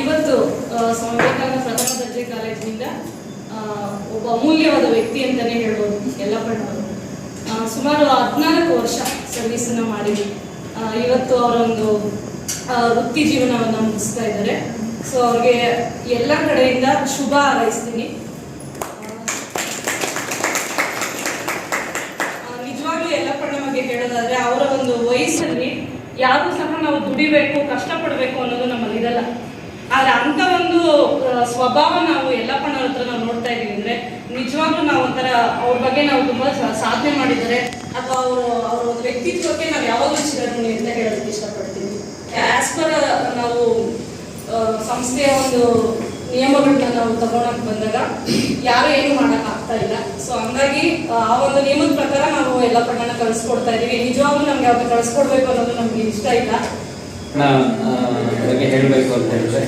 ಇವತ್ತು ಸ್ವಾಮಿ ವಿವೇಕಾನಂದ ಪ್ರಥಮ ದರ್ಜೆ ಕಾಲೇಜಿನಿಂದ ಒಬ್ಬ ಅಮೂಲ್ಯವಾದ ವ್ಯಕ್ತಿ ಅಂತಲೇ ಹೇಳ್ಬೋದು ಎಲ್ಲ ಆ, ಸುಮಾರು ಹದಿನಾಲ್ಕು ವರ್ಷ ಸರ್ವಿಸನ್ನು ಮಾಡಿದ್ವಿ ಇವತ್ತು ಅವರೊಂದು ವೃತ್ತಿ ಜೀವನವನ್ನು ಮುಗಿಸ್ತಾ ಇದ್ದಾರೆ. ಸೊ ಅವ್ರಿಗೆ ಎಲ್ಲ ಕಡೆಯಿಂದ ಶುಭ ಹಾರೈಸ್ತೀನಿ. ನಿಜವಾಗ್ಲೂ ಯಲ್ಲಪ್ಪಣ್ಣ ಬಗ್ಗೆ ಹೇಳೋದಾದ್ರೆ ಅವರ ಒಂದು ವಯಸ್ಸಲ್ಲಿ ಯಾರು ಸಹ ನಾವು ದುಡಿಬೇಕು ಕಷ್ಟಪಡಬೇಕು ಅನ್ನೋದು ನಮ್ಮಲ್ಲಿ ಇರಲ್ಲ. ಆದ್ರೆ ಅಂತ ಒಂದು ಸ್ವಭಾವ ನಾವು ಯಲ್ಲಪ್ಪಣ್ಣವ್ರ ಹತ್ರ ನಾವು ನೋಡ್ತಾ ಇದೀವಿ ಅಂದ್ರೆ ನಿಜವಾಗ್ಲೂ ನಾವು ಒಂಥರ ಅವ್ರ ಬಗ್ಗೆ ನಾವು ತುಂಬಾ ಸಾಧನೆ ಮಾಡಿದ್ದಾರೆ. ಅಥವಾ ಅವರು ಅವ್ರ ಒಂದು ವ್ಯಕ್ತಿತ್ವಕ್ಕೆ ನಾವು ಯಾವಾಗಲೂ ಚಿರಋಣಿ ಅಂತ ಹೇಳೋದಕ್ಕೆ ಇಷ್ಟಪಡ್ತೀನಿ. ಆಸ್ ಪರ್ ನಾವು ಸಂಸ್ಥೆಯ ಒಂದು ನಿಯಮಗಳನ್ನ ನಾವು ತಗೊಳಕ್ ಬಂದಾಗ ಯಾರು ಏನು ಮಾಡಕ್ ಆಗ್ತಾ ಇಲ್ಲ. ಸೊ ಹಂಗಾಗಿ ಆ, ಒಂದು ನಿಯಮದ ಪ್ರಕಾರ ನಾವು ಎಲ್ಲ ಕಳ್ಸಿಕೊಡ್ತಾ ಇದೀವಿ. ನಿಜವಾಗ್ಲೂ ನಮ್ಗೆ ಅವ್ರನ್ನ ಕಳ್ಸ್ಕೊಡ್ಬೇಕು ಅನ್ನೋದು ನಮ್ಗೆ ಇಷ್ಟ ಇಲ್ಲ. ಬಗ್ಗೆ ಹೇಳಬೇಕು ಅಂತ ಹೇಳಿದ್ರೆ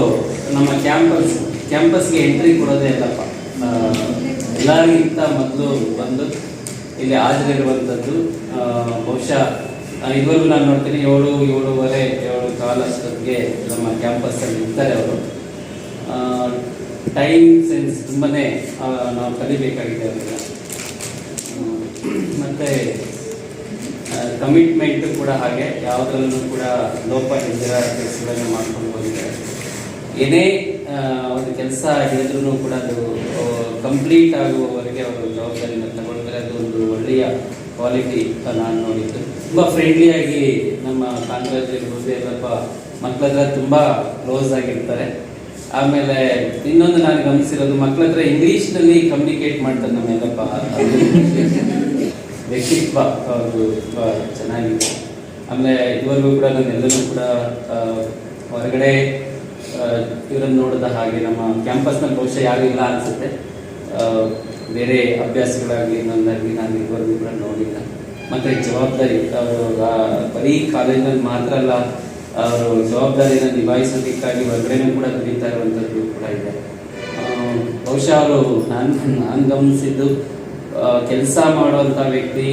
ನಮ್ಮ ಕ್ಯಾಂಪಸ್ ಕ್ಯಾಂಪಸ್ಗೆ ಎಂಟ್ರಿ ಕೊಡೋದೇ ಇಲ್ಲಪ್ಪ ಎಲ್ಲರಿಗಿಂತ ಮೊದಲು ಬಂದು ಇಲ್ಲಿ ಹಾಜರಿರುವಂಥದ್ದು ಬಹುಶಃ ಇವರು ನಾನು ನೋಡ್ತೀನಿ ಏಳು, ಏಳುವರೆ, ಏಳು ಕಾಲಷ್ಟೊತ್ತಿಗೆ ನಮ್ಮ ಕ್ಯಾಂಪಸ್ಸಲ್ಲಿ ಇರ್ತಾರೆ ಅವರು. ಟೈಮ್ ಸೆನ್ಸ್ ತುಂಬಾ ನಾವು ಕಲಿಬೇಕಾಗಿದೆ ಅವರಿಗೆ. ಮತ್ತು ಕಮಿಟ್ಮೆಂಟ್ ಕೂಡ ಹಾಗೆ ಯಾವುದರಲ್ಲೂ ಕೂಡ ಲೋಪ ಇಲ್ಲದ ಕೆಲಸಗಳನ್ನು ಮಾಡ್ಕೊಂಡು ಹೋಗಿದ್ದಾರೆ ಏನೇ ಒಂದು ಕೆಲಸ ಹೇಳಿದ್ರು ಕೂಡ ಅದು ಕಂಪ್ಲೀಟ್ ಆಗುವವರೆಗೆ ಅವರು ಜವಾಬ್ದಾರಿನ ತಗೊಳ್ತಾರೆ ಅದು ಒಂದು ಒಳ್ಳೆಯ ಕ್ವಾಲಿಟಿ ನಾನು ನೋಡಿದ್ದು. ತುಂಬ ಫ್ರೆಂಡ್ಲಿಯಾಗಿ ನಮ್ಮ ಕಾಂಗ್ರೆಸ್ ಗುರುದೇವಪ್ಪ ಎಲ್ಲಪ್ಪ ಮಕ್ಕಳ ಹತ್ರ ತುಂಬ ಕ್ಲೋಸ್ ಆಗಿರ್ತಾರೆ. ಆಮೇಲೆ ಇನ್ನೊಂದು ನಾನು ಗಮನಿಸಿರೋದು ಮಕ್ಕಳ ಹತ್ರ ಇಂಗ್ಲೀಷ್ನಲ್ಲಿ ಕಮ್ಯುನಿಕೇಟ್ ಮಾಡ್ತಾರೆ ನಮ್ಮ ನಮ್ಮೆಲ್ಲಪ್ಪ ವ್ಯಕ್ತಿತ್ವ ಅವರು ತುಂಬ ಚೆನ್ನಾಗಿದೆ. ಆಮೇಲೆ ಇದುವರೆಗೂ ಕೂಡ ನಾನು ಎಲ್ಲರೂ ಕೂಡ ಹೊರಗಡೆ ಇವರನ್ನು ನೋಡಿದ ಹಾಗೆ ನಮ್ಮ ಕ್ಯಾಂಪಸ್ನ ಬಹುಶಃ ಯಾರು ಇಲ್ಲ ಅನಿಸುತ್ತೆ. ಬೇರೆ ಅಭ್ಯಾಸಗಳಾಗಲಿ ನನ್ನಾಗಲಿ ನಾನು ಇದುವರೆಗೂ ಕೂಡ ನೋಡಿಲ್ಲ. ಮತ್ತು ಜವಾಬ್ದಾರಿ ಅವರು ಬರೀ ಕಾಲೇಜಿನಲ್ಲಿ ಮಾತ್ರ ಅಲ್ಲ, ಅವರು ಜವಾಬ್ದಾರಿಯನ್ನು ನಿಭಾಯಿಸೋದಕ್ಕಾಗಿ ಹೊರಗಡೆನೂ ಕೂಡ ದುಡಿತಾ ಇರುವಂಥದ್ದು ಕೂಡ ಇದೆ. ಬಹುಶಃ ಅವರು ನಾನು ನಾನು ಗಮನಿಸಿದ್ದು ಕೆಲಸ ಮಾಡುವಂಥ ವ್ಯಕ್ತಿ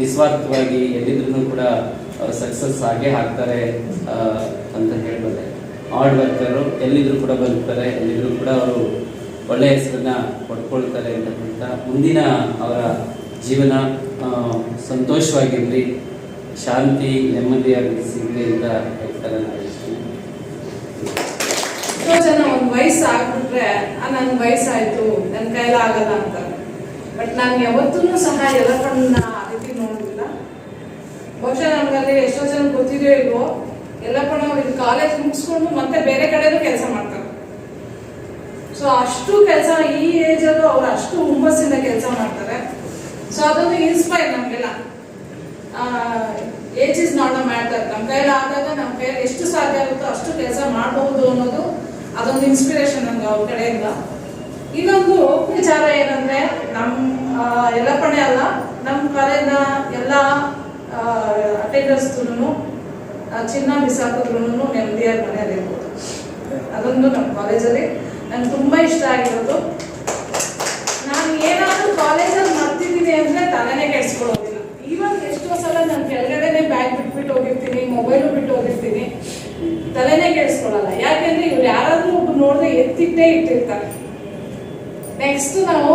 ನಿಸ್ವಾರ್ಥವಾಗಿ ಎಲ್ಲಿದ್ರೂ ಕೂಡ ಸಕ್ಸಸ್ ಆಗೇ ಹಾಕ್ತಾರೆ ಅಂತ ಹೇಳ್ಬೋದು. ಹಾರ್ಡ್ ವರ್ಕರು ಎಲ್ಲಿದ್ರು ಕೂಡ ಬದುಕ್ತಾರೆ, ಎಲ್ಲಿದ್ರು ಕೂಡ ಅವರು ಒಳ್ಳೆಯ ಹೆಸರನ್ನ ಪಡ್ಕೊಳ್ತಾರೆ ಅಂತಕ್ಕಂಥ ಮುಂದಿನ ಅವರ ಜೀವನ ಸಂತೋಷವಾಗಿರಲಿ, ಶಾಂತಿ ನೆಮ್ಮದಿಯಾಗಿ ಸಿಗಲಿ ಅಂತ ಹೇಳ್ತಾರೆ ಎಷ್ಟೋ ಜನ ಒಂದು ವಯಸ್ಸು ಆಗ್ಬಿಟ್ರೆ ನನ್ನ ವಯಸ್ಸಾಯ್ತು ನನ್ನ ಕೈಲಾಗಲ್ಲ ಅಂತ. ಬಟ್ ನಾನು ಯಾವತ್ತೂ ಸಹ ಎಲ್ಲಪ್ಪಣ್ಣ ಆ ರೀತಿ ನೋಡಿಲ್ಲ ಬಹುಶಃ ನಮ್ಗಲ್ಲಿ ಎಷ್ಟೋ ಜನ ಗೊತ್ತಿದೆಯೋ ಇಲ್ವೋ ಎಲ್ಲ ಅವ್ರು ಇದು ಕಾಲೇಜ್ ಮುಗಿಸ್ಕೊಂಡು ಮತ್ತೆ ಬೇರೆ ಕಡೆನೂ ಕೆಲಸ ಮಾಡ್ತಾರೆ. ಸೊ ಅಷ್ಟು ಕೆಲಸ ಈ ಏಜಲ್ಲೂ ಅವ್ರು ಅಷ್ಟು ಹುಮ್ಮಸ್ಸಿಂದ ಕೆಲಸ ಮಾಡ್ತಾರೆ. ಸೊ ಅದೊಂದು ಇನ್ಸ್ಪೈರ್ ನಮಗೆಲ್ಲ. Age is not a matter ನಮ್ಮ ಕೈಯಲ್ಲಿ ಆದಾಗ ನಮ್ಮ ಕೈಯಲ್ಲಿ ಎಷ್ಟು ಸಾಧ್ಯ ಆಗುತ್ತೋ ಅಷ್ಟು ಕೆಲಸ ಮಾಡಬಹುದು ಅನ್ನೋದು ಅದೊಂದು ಇನ್ಸ್ಪಿರೇಷನ್ ನಮ್ಗೆ ಅವ್ರ ಕಡೆಯಿಂದ. ಇನ್ನೊಂದು ವಿಚಾರ ಏನಂದ್ರೆ ನಮ್ಮ ಕಡೆ ಅಲ್ಲ ನಮ್ಮ ಕಾಲೇಜ್ನ ಎಲ್ಲ ಅಟೆಂಡರ್ಸ್ಗೂ ಚಿನ್ನ ಬಿಸಾಕಿದ್ರು ನೆಮ್ಮದಿಯಾಗಿ ಮನೆಯಲ್ಲಿರ್ಬೋದು. ಅದೊಂದು ನಮ್ಮ ಕಾಲೇಜಲ್ಲಿ. ನಂಗೆ ತುಂಬಾ ಇಷ್ಟ ಆಗಿರೋದು. ನಾನು ಏನಾದರೂ ಕಾಲೇಜಲ್ಲಿ ಮಾಡ್ತಿದ್ದೀನಿ ಅಂದ್ರೆ ತಲೆನೇ ಕೆಡಿಸ್ಕೊಳ್ಳೋದಿಲ್ಲ. ಈವಾಗ ಎಷ್ಟೋ ಸಲ ನಾನು ಕೆಳಗಡೆನೆ ಬ್ಯಾಗ್ ಬಿಟ್ಬಿಟ್ಟು ಹೋಗಿರ್ತೀನಿ ಮೊಬೈಲು ಬಿಟ್ಟು ಹೋಗಿರ್ತೀನಿ. ತಲೆನೇ ಕೆಡಿಸ್ಕೊಳ್ಳಲ್ಲ. ಯಾಕೆಂದ್ರೆ ಇವ್ರು ಯಾರಾದ್ರೂ ಒಬ್ರು ನೋಡಿದ್ರೆ ಎತ್ತಿಟ್ಟೇ ಇಟ್ಟಿರ್ತಾರೆ. ನೆಕ್ಸ್ಟ್ ನಾವು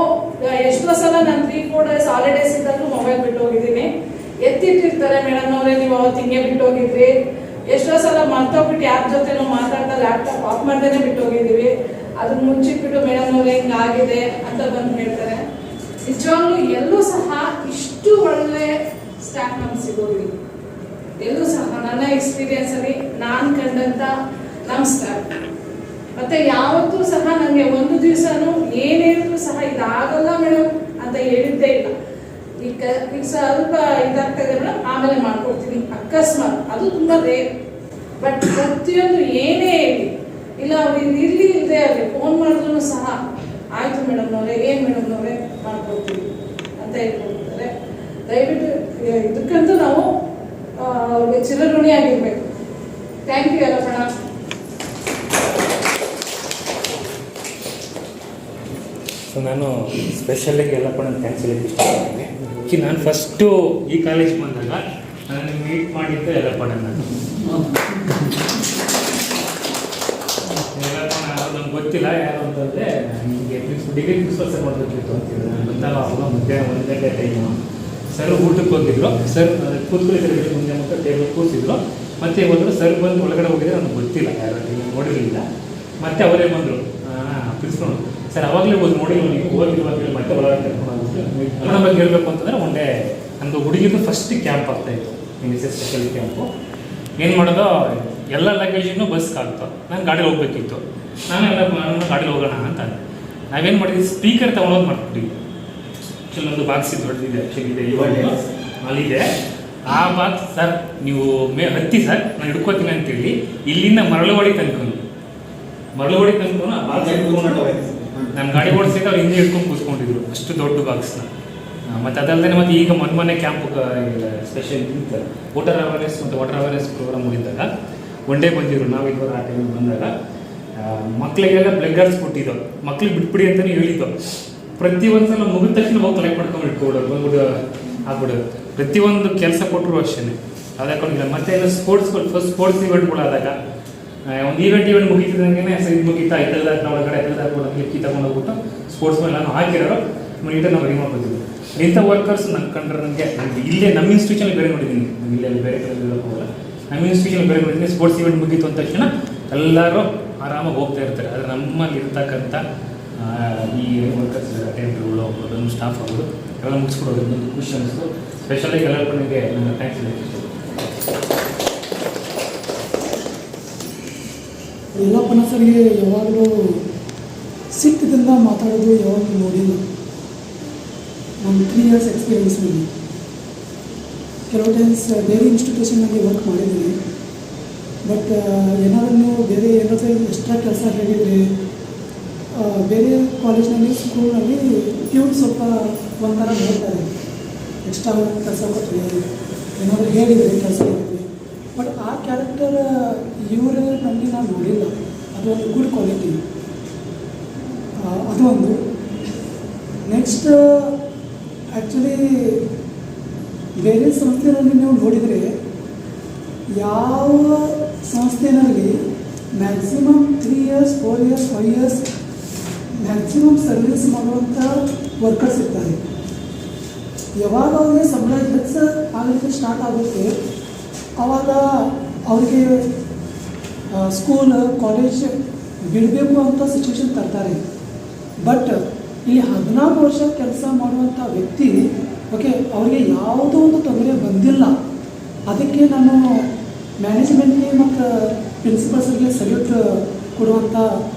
ಎಷ್ಟೋ ಸಲ ನಾನು ತ್ರೀ ಫೋರ್ ಡೇಸ್ ಹಾಲಿಡೇಸ್ ಇದ್ದಾಗಲೂ ಮೊಬೈಲ್ ಬಿಟ್ಟು ಹೋಗಿದ್ದೀನಿ. ಎತ್ತಿಟ್ಟಿರ್ತಾರೆ ಮೇಡಮ್ ಅವರೇ, ನೀವು ಅವತ್ತು ಹಿಂಗೆ ಬಿಟ್ಟು ಹೋಗಿದ್ರಿ. ಎಷ್ಟೋ ಸಲ ಮರ್ತೋಗ್ಬಿಟ್ಟು ಯಾರ ಜೊತೆನೂ ಮಾತಾಡ್ತಾ ಲ್ಯಾಪ್ಟಾಪ್ ಆಫ್ ಮಾಡ್ದೇನೆ ಬಿಟ್ಟು ಹೋಗಿದ್ದೀವಿ. ಅದನ್ನ ಮುಚ್ಚಿಟ್ಬಿಟ್ಟು ಮೇಡಮ್ ಅವ್ರೆ ಹಿಂಗಾಗಿದೆ ಅಂತ ಬಂದು ಹೇಳ್ತಾರೆ. ನಿಜವಾಗ್ಲೂ ಎಲ್ಲೂ ಸಹ ಇಷ್ಟು ಒಳ್ಳೆ ಸ್ಟಾಫ್ ನಮ್ಗೆ ಸಿಗೋದಿಲ್ಲ. ಎಲ್ಲೂ ಸಹ, ನನ್ನ ಎಕ್ಸ್ಪೀರಿಯನ್ಸ್ ಅಲ್ಲಿ ನಾನು ಕಂಡಂತ ನಮ್ಮ ಮತ್ತೆ ಯಾವತ್ತೂ ಸಹ ನನಗೆ ಒಂದು ದಿವಸನೂ ಏನೇನು ಸಹ ಇದಾಗಲ್ಲ ಮೇಡಮ್ ಅಂತ ಹೇಳಿದ್ದೇ ಇಲ್ಲ. ಈಗ ಈಗ ಸ್ವಲ್ಪ ಇದೆ ಮೇಡಮ್ ಆಮೇಲೆ ಮಾಡ್ಕೊಡ್ತೀನಿ, ಅಕಸ್ಮಾತ್. ಅದು ತುಂಬಾ ರೇರ್ ಬಟ್ ಪ್ರತಿಯೊಂದು ಏನೇ ಹೇಳಿ ಇಲ್ಲ ಅವ್ರಿಗೆ ಇರ್ಲಿ ಇಲ್ಲದೆ ಅವ್ರಿಗೆ ಫೋನ್ ಮಾಡಿದ್ರು ಸಹ ಆಯ್ತು ಮೇಡಮ್ ಏನ್ ಮೇಡಮ್ ಅವರೇ, ಮಾಡ್ಕೊಡ್ತೀವಿ ಅಂತ ಹೇಳ್ಕೊಡ್ತಾರೆ. ದಯವಿಟ್ಟು, ಇದಕ್ಕಂತೂ ನಾವು ಚಿರಋಣಿ ಆಗಿರ್ಬೇಕು ಥ್ಯಾಂಕ್ ಯು ಎಲ್ಲಪ್ಪಣ ಸೊ ನಾನು ಎಲ್ಲಪ್ಪ ನಾನು ಥ್ಯಾಂಕ್ಸ್ ಹೇಳಕ್ಕೆ ಇಷ್ಟಪಡ್ತೀನಿ. ಕಿ, ನಾನು ಫಸ್ಟು ಈ ಕಾಲೇಜ್ ಬಂದಾಗ ನಾನು ಮೀಟ್ ಮಾಡಿದ್ದು ಎಲ್ಲಪ್ಪ ನಾನು. ನನಗೆ ಗೊತ್ತಿಲ್ಲ, ಯಾರು ಅಂತಂದರೆ ನಿಮಗೆ ಡಿಗ್ರಿ ಪ್ರಿನ್ಸಿಪಲ್ ಸರ್ ಮಾಡಬೇಕಿತ್ತು ಅಂತ ಹೇಳಿದ್ರು. ನಾನು ಬಂದಾಗ ಅವಾಗ ಮಧ್ಯಾಹ್ನ ಒಂದು ಗಂಟೆ ಟೈಮು ಸರ್ ಊಟಕ್ಕೆ ಹೋಗಿದ್ರು. ಸರ್ ಕೂತ್ಕೊಳ್ಳಿ ಮುಂದೆ ಮತ್ತು ಟೇಬಲ್ ಕೂರಿಸಿದ್ರು ಮತ್ತೆ ಹೋದ್ರು. ಸರ್ ಬಂದು ಒಳಗಡೆ ಹೋಗಿದ್ರೆ ನನಗೆ ಗೊತ್ತಿಲ್ಲ, ಯಾರು ನೋಡಿರಲಿಲ್ಲ. ಮತ್ತೆ ಅವರೇ ಬಂದರು. ಪ್ರಿನ್ಸಿಪಲ್ ಸರ್ ಅವಾಗಲೇ ಹೋಗಿ ನೋಡಿ ನೀವು ಹೋಗಿರುವಾಗ ಮತ್ತೆ ಒಳಗಡೆ ಕರ್ಕೊಂಡು ಹೋಗ್ಬಿಟ್ಟು ಕನ್ನಡ ಬಗ್ಗೆ ಹೇಳಬೇಕು ಅಂತಂದರೆ ಒಂದೇ ನಮ್ಮದು ಹುಡುಗಿದು ಫಸ್ಟ್ ಕ್ಯಾಂಪ್ ಆಗ್ತಾಯಿತ್ತು ಇತ್ತು. ಎಸ್ ಎಸ್ ಸ್ಪೆಷಲ್ ಕ್ಯಾಂಪು ಏನು ಮಾಡೋದು? ಎಲ್ಲ ಲಗೇಜನ್ನು ಬಸ್ ಆಗ್ತು ನಾನು ಗಾಡೀಲಿ ಹೋಗ್ಬೇಕಿತ್ತು. ನಾನು ಎಲ್ಲ ನಾನು ಗಾಡೀಲಿ ಹೋಗೋಣ ಅಂತ. ನಾವೇನು ಮಾಡಿದ್ವಿ? ಸ್ಪೀಕರ್ ತೊಗೊಂಡೋಗಿ ಮಾಡ್ಬಿಟ್ಟಿದ್ವಿ ಕೆಲವೊಂದು ಬಾಕ್ಸ್ ಇದು ದೊಡ್ಡದಿದೆ ಆ್ಯಕ್ಚುಲಿ ಇದೆ ಇವಾಗ ಅಲ್ಲಿದೆ. ಆ ಬಾಕ್ಸ್ ಸರ್ ನೀವು ಮೇ ಹತ್ತಿ ಸರ್ ನಾನು ಹಿಡ್ಕೋತೀನಿ ಅಂತೇಳಿ ಇಲ್ಲಿಂದ ಮರಳುವಾಡಿ ತನ್ಕೊಂಡು ಮರಳುವಾಡಿ ತಂದು ನಾನು ಗಾಡಿ ಓಡಿಸಿದ್ರೆ ಅವ್ರು ಹಿಂದೆ ಹಿಡ್ಕೊಂಡು ಕೂತ್ಕೊಂಡಿದ್ರು. ಅಷ್ಟು ದೊಡ್ಡ ಬಾಕ್ಸ್ನ ಮತ್ತು ಅದಲ್ಲದೆ ಮತ್ತೆ ಈಗ ಮೊನ್ನೆ ಕ್ಯಾಂಪ್ ಸ್ಪೆಷಲ್ ವೋಟರ್ ಅವೇರ್ನೆಸ್ ಮತ್ತು ವಾಟರ್ ಅವೇರ್ನೆಸ್ ಪ್ರೋಗ್ರಾಮ್ ಮುಗಿದಾಗ ಒನ್ ಡೇ ಬಂದಿದ್ರು. ನಾವು ಇವರು ಆ ಟೈಮಿಗೆ ಬಂದಾಗ ಮಕ್ಕಳಿಗೆಲ್ಲ ಬ್ಲೆಗ್ಗರ್ಸ್ ಕೊಟ್ಟಿದ್ದು. ಮಕ್ಳಿಗೆ ಬಿಟ್ಬಿಡಿ ಅಂತಲೇ ಹೇಳಿದ್ದು. ಪ್ರತಿ ಒಂದ್ಸಲ ಮುಗಿದ ತಕ್ಷಣ ಹೋಗಿ ಕಲೆಕ್ಟ್ ಮಾಡ್ಕೊಂಡು ಇಟ್ಕೊಬಿಡೋದು ಬಂದ್ಬಿಟ್ಟು ಆಗ್ಬಿಡೋದು ಪ್ರತಿಯೊಂದು ಕೆಲಸ ಕೊಟ್ಟರು ಅಷ್ಟೇ ಅದಕ್ಕೊಂಡಿಲ್ಲ ಮತ್ತೆ ಸ್ಪೋರ್ಟ್ಸ್ಗಳು ಫಸ್ಟ್ ಸ್ಪೋರ್ಟ್ಸ್ ಇವೆಂಟ್ಗಳಾದಾಗ ಒಂದು ಈವೆಂಟ್ ಇವೆಂಟ್ ಮುಗಿತಿದಂಗೆ ಸರ್ ಮುಗೀತಾ ಮುಗಿತಾ ಕಡೆ ಒಳಗಡೆ ಎತ್ತದಾಟ ಕ್ಲಿಕ್ಕಿ ತಗೊಂಡೋಗ್ಬಿಟ್ಟು ಸ್ಪೋರ್ಟ್ಸ್ ಮೇಲೆ ನಾನು ಹಾಕಿರೋರು ನೀಟಾಗಿ ನಾವು ರೆಡಿ ಮಾಡ್ಕೊತೀವಿ. ಇಂಥ ವರ್ಕರ್ಸ್ ನಂಗೆ ಕಂಡ್ರೆ ನನಗೆ ಇಲ್ಲೇ ನಮ್ಮ ಇನ್ಸ್ಟಿಟ್ಯೂಷನ್ ಬೇರೆ ನೋಡಿದ್ದೀನಿ. ಇಲ್ಲೇ ಬೇರೆ ಕಡೆ ಹೋಗಲ್ಲ. ನಮ್ಮ ಇನ್ಸ್ಟಿಟ್ಯೂಷನ್ ಬೇರೆ ನೋಡಿದ್ದೀನಿ ಸ್ಪೋರ್ಟ್ಸ್ ಈವೆಂಟ್ ಮುಗೀತು ಅಂದ ತಕ್ಷಣ ಎಲ್ಲರೂ ಆರಾಮಾಗಿ ಹೋಗ್ತಾ ಇರ್ತಾರೆ. ಆದರೆ ನಮ್ಮಲ್ಲಿ ಇರ್ತಕ್ಕಂಥ ಈ ವರ್ಕರ್ಸ್ ಅಟೆಂಡರ್ಗಳು ಆಗ್ಬೋದು ನಮ್ಮ ಸ್ಟಾಫ್ ಆಗ್ಬೋದು, ಎಲ್ಲ ಮುಗಿಸ್ಕೊಡೋದು ಒಂದು ಖುಷಿ ಅನಿಸ್ತು. ಸ್ಪೆಷಲಾಗಿ ಎಲ್ಲರಿಗೂ ನನಗೆ ನನ್ನ ಥ್ಯಾಂಕ್ಸ್ ಹೇಳಕ್ಕೆ ಯಲ್ಲಪ್ಪನ ಸರ್ಗೆ ಯಾವಾಗಲೂ ಸಿಟ್ಟದಿಂದ ಮಾತಾಡೋದು ಯಾವಾಗಲೂ ನೋಡಿಲ್ಲ. ನಮ್ಮ ತ್ರೀ ಇಯರ್ಸ್ ಎಕ್ಸ್ಪೀರಿಯನ್ಸ್ನಲ್ಲಿ ಕೆಲವು ಟೈಮ್ಸ್ ಬೇರೆ ಇನ್ಸ್ಟಿಟ್ಯೂಷನಲ್ಲಿ ವರ್ಕ್ ಮಾಡಿದ್ದೀನಿ. ಬಟ್ ಏನಾದರೂ ನೀವು ಬೇರೆ ಏನಾದರೂ ಎಕ್ಸ್ಟ್ರಾ ಕೆಲಸ ಹೇಳಿದರೆ ಬೇರೆ ಕಾಲೇಜ್ನಲ್ಲಿ ಸ್ಕೂಲ್ನಲ್ಲಿ ಟ್ಯೂನ್ ಸ್ವಲ್ಪ ಒಂಥರ ಹೇಳ್ತಾರೆ ಎಕ್ಸ್ಟ್ರಾ ಕೆಲಸ ಕೊಟ್ಟರೆ ಏನಾದರೂ ಹೇಳಿದರೆ ಕೆಲಸ ಆ ಕ್ಯಾರೆಕ್ಟರ್ ಇವರಲ್ಲಿ ನಾನು ನೋಡಿಲ್ಲ. ಅದು ಒಂದು ಗುಡ್ ಕ್ವಾಲಿಟಿ ಅದು ಒಂದು ನೆಕ್ಸ್ಟ್ ಆ್ಯಕ್ಚುಲಿ ಬೇರೆ ಸಂಸ್ಥೆಗಳಲ್ಲಿ ನೀವು ನೋಡಿದರೆ ಯಾವ ಸಂಸ್ಥೆಯಲ್ಲಿ maximum three years four years five years maximum service ಮಾಡುವಂಥ ವರ್ಕರ್ಸ್ ಇರ್ತಾರೆ. ಯಾವಾಗ ಅವರಿಗೆ ಸಂಬಳ ಹೆಚ್ಚು ಆಗಲಿಕ್ಕೆ ಸ್ಟಾರ್ಟ್ ಆಗುತ್ತೆ ಆವಾಗ ಅವರಿಗೆ ಸ್ಕೂಲ್ ಕಾಲೇಜ್ ಬಿಡಬೇಕು ಅಂತ ಸಿಚುವೇಶನ್ ತರ್ತಾರೆ. ಬಟ್ ಇಲ್ಲಿ ಹದಿನಾಲ್ಕು ವರ್ಷ ಕೆಲಸ ಮಾಡುವಂಥ ವ್ಯಕ್ತಿ ಓಕೆ ಅವರಿಗೆ ಯಾವುದೋ ಒಂದು ತೊಂದರೆ ಬಂದಿಲ್ಲ. ಅದಕ್ಕೆ ನಾನು ಮ್ಯಾನೇಜ್ಮೆಂಟ್ಗೆ ಮತ್ತು ಪ್ರಿನ್ಸಿಪಲ್ಸ್ಗೆ ಸಲ್ಯೂಟ್ ಕೊಡುವಂಥ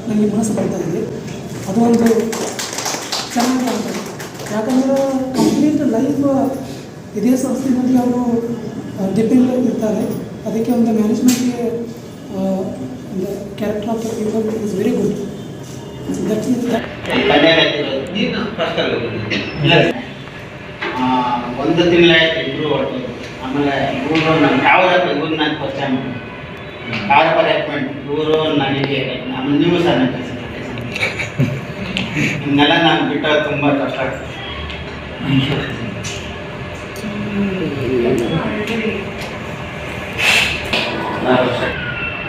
ನನಗೆ ಮನಸ್ಸು ಬರ್ತಾ ಇದೆ. ಅದೊಂದು ಚೆನ್ನಾಗಿ ಅಂತ ಯಾಕಂದ್ರೆ ಕಂಪ್ಲೀಟ್ ಲೈಫ್ ಇದೇ ಸಂಸ್ಥೆಯಲ್ಲಿ ಅವರು ಡಿಪೆಂಡ್ ಇರ್ತಾರೆ. ಅದಕ್ಕೆ ಒಂದು ಮ್ಯಾನೇಜ್ಮೆಂಟ್ಗೆ ಒಂದು character of the people is very good that ಒಂದು ತಿಂಗಳಾಯ್ತು ಇಬ್ಬರು ಹೊರಟು ಆಮೇಲೆ ಇವರು ನನ್ನ ಯಾವ್ದಪ್ಪ ಇವ್ರು ನಾನು ಫಸ್ಟ್ ಟೈಮ್ ಯಾವ್ದಪ್ಪ ರೆಕಮೆಂಡ್ ಇವರು ನನಗೆ ಆಮೇಲೆ ನೀವು ನನ್ನ ಕೆಲಸ ಇನ್ನೆಲ್ಲ ನಾನು ಬಿಟ್ಟ ತುಂಬ ಕಷ್ಟ ಆಗ್ತದೆ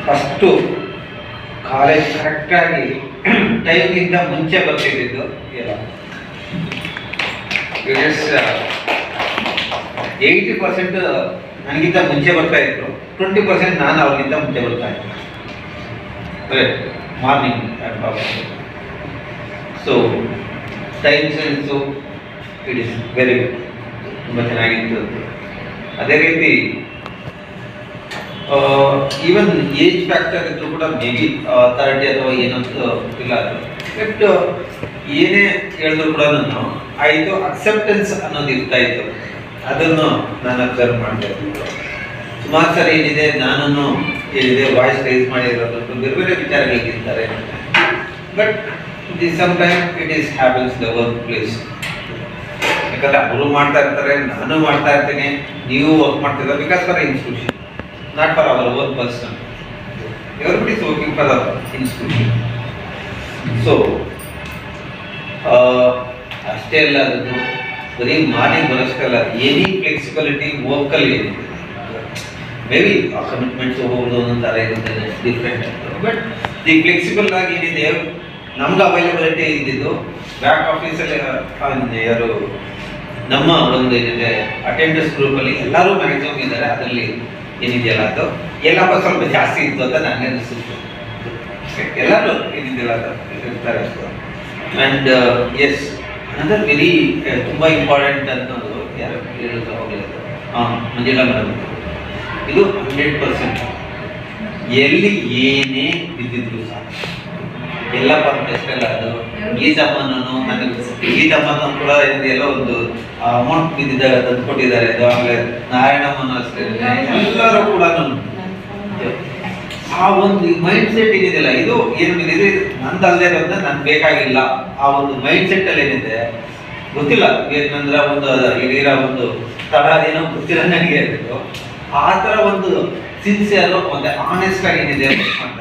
ಫಸ್ಟು ಕಾಲೇಜ್ ಕರೆಕ್ಟಾಗಿ ಟೈಮ್ಗಿಂತ ಮುಂಚೆ ಬರ್ತಿದ್ದು ಇಲ್ಲ ಏಯ್ಟಿ ಪರ್ಸೆಂಟ್ ನನಗಿಂತ ಮುಂಚೆ ಬರ್ತಾ ಇದ್ರು. ಟ್ವೆಂಟಿ ಪರ್ಸೆಂಟ್ ನಾನು ಅವ್ರಿಗಿಂತ ಮುಂಚೆ ಬರ್ತಾ ಇದ್ದೆ. Morning so time sense it is very good ತುಂಬ ಚೆನ್ನಾಗಿತ್ತು. ಅದೇ ರೀತಿ ಈವನ್ ಏಜ್ ಫ್ಯಾಕ್ಟರ್ ಇದ್ರು ಕೂಡ ಮೇ ಬಿ ಅಥವಾ ಏನಂತ ಇಲ್ಲ ಅದು. ಬಟ್ ಏನೇ ಹೇಳಿದ್ರು ಕೂಡ ನಾನು ಆಯಿತು ಅಕ್ಸೆಪ್ಟೆನ್ಸ್ ಅನ್ನೋದು ಇರ್ತಾ ಇತ್ತು. ಅದನ್ನು ನಾನು ಅಬ್ಸರ್ವ್ ಮಾಡಿದೆ ಸುಮಾರು ಸರಿ ಏನಿದೆ ನಾನು ಏನಿದೆ ವಾಯ್ಸ್ ರೈಸ್ ಮಾಡಿರೋದು ಬೇರೆ ಬೇರೆ ವಿಚಾರಗಳಿಗಿರ್ತಾರೆ but the some time it is happens the work place ಯಾಕಂದ್ರೆ ಅವರು ಮಾಡ್ತಾ ಇರ್ತಾರೆ, ನಾನು ಮಾಡ್ತಾ ಇರ್ತೀನಿ, ನೀವು ವರ್ಕ್ ಮಾಡ್ತಿರೋ because for institution not for our own person everybody is working for our institution so ಅಷ್ಟೇ ಅಲ್ಲ ಅದನ್ನು ಬರೀ ಮಾರ್ನಿಂಗ್ ಬರೋಷ್ಟೇ ಅಲ್ಲ ಎನಿ ಫ್ಲೆಕ್ಸಿಬಿಲಿಟಿ ವರ್ಕಲ್ಲಿ ಏನಿದೆ ಮೇ ಬಿ ಆ ಕಮಿಟ್ಮೆಂಟ್ಸ್ ಹೋಗೋದು ಒಂದೊಂದು ಥರ ಇರುತ್ತೆ ಡಿಫ್ರೆಂಟ್ ಬಟ್ ದಿ ಫ್ಲೆಕ್ಸಿಬಲ್ ಆಗಿ ಏನಿದೆ ನಮ್ಗೆ ಅವೈಲಬಿಲಿಟಿ ಇದ್ದಿದ್ದು ಬ್ಯಾಕ್ ಆಫೀಸಲ್ಲಿ ಯಾರು, ನಮ್ಮ ಒಂದು ಏನಿದೆ ಅಟೆಂಡರ್ಸ್ ಗ್ರೂಪಲ್ಲಿ ಎಲ್ಲರೂ ಮ್ಯಾಕ್ಸಿಮಮ್ ಇದ್ದಾರೆ, ಅದರಲ್ಲಿ ಏನಿದೆಯಲ್ಲ ಅದು? ಎಲ್ಲಪ್ಪ ಸ್ವಲ್ಪ ಜಾಸ್ತಿ ಇತ್ತು ಅಂತ ನನಗೆ ಅನಿಸುತ್ತೆ ಎಲ್ಲರೂ ಏನಿದೆಯಲ್ಲ ಅದು? ಆ್ಯಂಡ್ ಎಸ್ ಅನದರ್ ವೆರಿ ತುಂಬ ಇಂಪಾರ್ಟೆಂಟ್ ಅನ್ನೋದು ಯಾರು ಹೇಳೋದು ಹೋಗಲಿಲ್ಲ ಹಾಂ ಮಂಜುಳ ಮೇಡಮ್ ಇದು ಹಂಡ್ರೆಡ್ ಪರ್ಸೆಂಟ್ ಎಲ್ಲಿ ಏನೇ ಬಿದ್ದಿದ್ರು ಸಹ ಎಲ್ಲಪ್ಪ ಅಂತ ಅಷ್ಟೆಲ್ಲ ಅದು. ಗೀತಮ್ಮನೂ ನನಗೆ ಗೀತಮ್ಮನ ಕೂಡ ಇದೆಯಲ್ಲ ಒಂದು ಅಮೌಂಟ್ ಬಿದ್ದಿದ್ದಾರೆ ತಂದು ಕೊಟ್ಟಿದ್ದಾರೆ. ಅದು ಆಮೇಲೆ ನಾರಾಯಣಮ್ಮನ ಅಷ್ಟೇ ಎಲ್ಲರೂ ಕೂಡ ಆ ಒಂದು ಮೈಂಡ್ ಸೆಟ್ ಏನಿದೆಯಲ್ಲ ಇದು ಏನು ಇದೆ ನಂದಲ್ಲದೆ ಇರೋದ್ರಿಂದ ನನ್ಗೆ ಬೇಕಾಗಿಲ್ಲ. ಆ ಒಂದು ಮೈಂಡ್ ಸೆಟ್ ಅಲ್ಲಿ ಏನಿದೆ? ಗೊತ್ತಿಲ್ಲ. ಏನಂದ್ರೆ ಒಂದು ಇಡೀರ ಒಂದು ತಡ ಏನೋ ಗೊತ್ತಿಲ್ಲ ನನಗೆ ಆ ತರ ಒಂದು ಸಿನ್ಸಿಯರ್ ಮತ್ತೆ ಆನೆಸ್ಟ್ ಆಗಿ ಏನಿದೆ ಅಂತ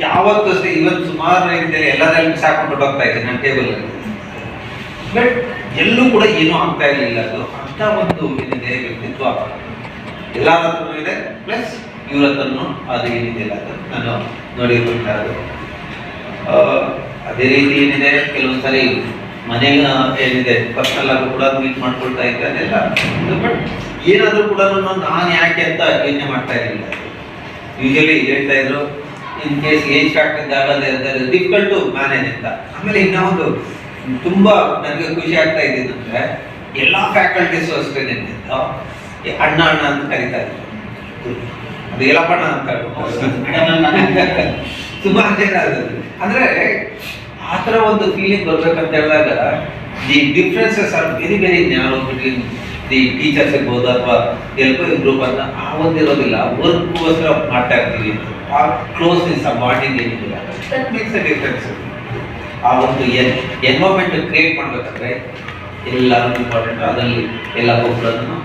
ಯಾವತ್ತೂ ಅಷ್ಟೇ ಇವತ್ತು ಸುಮಾರು ಏನಿದೆ ಎಲ್ಲದಲ್ಲಿ ಸಾಕೊಂಡು ಹೋಗ್ತಾ ಇದ್ದೆ ನನ್ನ ಟೇಬಲ್ ಬಟ್ ಎಲ್ಲೂ ಕೂಡ ಏನೂ ಆಗ್ತಾ ಇರಲಿಲ್ಲ ಅದು. ಅಂತ ಒಂದು ಏನಿದೆ ವ್ಯಕ್ತಿತ್ವ ಎಲ್ಲರ ಹತ್ರನೂ ಇದೆ ಪ್ಲಸ್ ಇವ್ರ ಹತ್ರನೂ ಅದು ಏನಿದೆಯಲ್ಲ ಅದು ನಾನು ನೋಡಿರುವಂತಹದ್ದು ಆ, ಅದೇ ರೀತಿ ಏನಿದೆ ಕೆಲವೊಂದು ಸರಿ ಮನೆಗೆ ಏನಿದೆ ಪರ್ಸನಲ್ ಆಗಿ ಕೂಡ ಮೀಟ್ ಮಾಡ್ಕೊಳ್ತಾ ಇದ್ದೆ ಎಲ್ಲ ಬಟ್ ಏನಾದರೂ ಕೂಡ ನಾನು ಯಾಕೆ ಅಂತ ಯೋಚನೆ ಮಾಡ್ತಾ ಇರಲಿಲ್ಲ. ಯೂಶಲಿ ಹೇಳ್ತಾ ಇದ್ರು ಇನ್ ಕೇಸ್ ಏಜ್ ಫ್ಯಾಕ್ಟರ್ ಇದ್ದಾಗ ಡಿಫಿಕಲ್ಟ್ ಟು ಮ್ಯಾನೇಜ್ ಅಂತ. ಆಮೇಲೆ ಇನ್ನೊಂದು ತುಂಬಾ ನನಗೆ ಖುಷಿ ಆಗ್ತಾ ಇದ್ದಿದ್ದಂದ್ರೆ ಎಲ್ಲಾ ಫ್ಯಾಕಲ್ಟೀಸು ಅಷ್ಟೇ ಈ ಅಣ್ಣ ಅಣ್ಣ ಅಂತ ಕರೀತಾ ಇದ್ರು. ಅದು ಎಲ್ಲಪ್ಪಣ್ಣ ಅಂತ ಸುಮಾರು ಜನ ಅದು ಅಂದ್ರೆ ಆ ಥರ ಒಂದು ಫೀಲಿಂಗ್ ಬರ್ಬೇಕಂತ ಹೇಳಿದಾಗ the differences are very very narrow between the teachers ಇರ್ಬೋದು ಅಥವಾ ಎಲ್ಪೋ ಗ್ರೂಪ್ ಅಂತ ಆ ಒಂದು ಇರೋದಿಲ್ಲ. ವರ್ಕ್ಗೋಸ್ಕರ ಮಾಡ್ತಾ ಇರ್ತೀವಿ. ಆ ಕ್ಲೋಸ್ನೆಸ್ ಆ ಬಾಂಡಿಂಗ್ ಏನಿಲ್ಲ ದಟ್ ಮೇಕ್ಸ್ ಅ ಡಿಫ್ರೆನ್ಸ್ ಆ ಒಂದು ಎನ್ ಎನ್ವೈರ್ಮೆಂಟ್ ಕ್ರಿಯೇಟ್ ಮಾಡಬೇಕಾದ್ರೆ ಎಲ್ಲರೂ ಇಂಪಾರ್ಟೆಂಟ್ ಅದರಲ್ಲಿ ಎಲ್ಲ ಒಬ್ಬರನ್ನು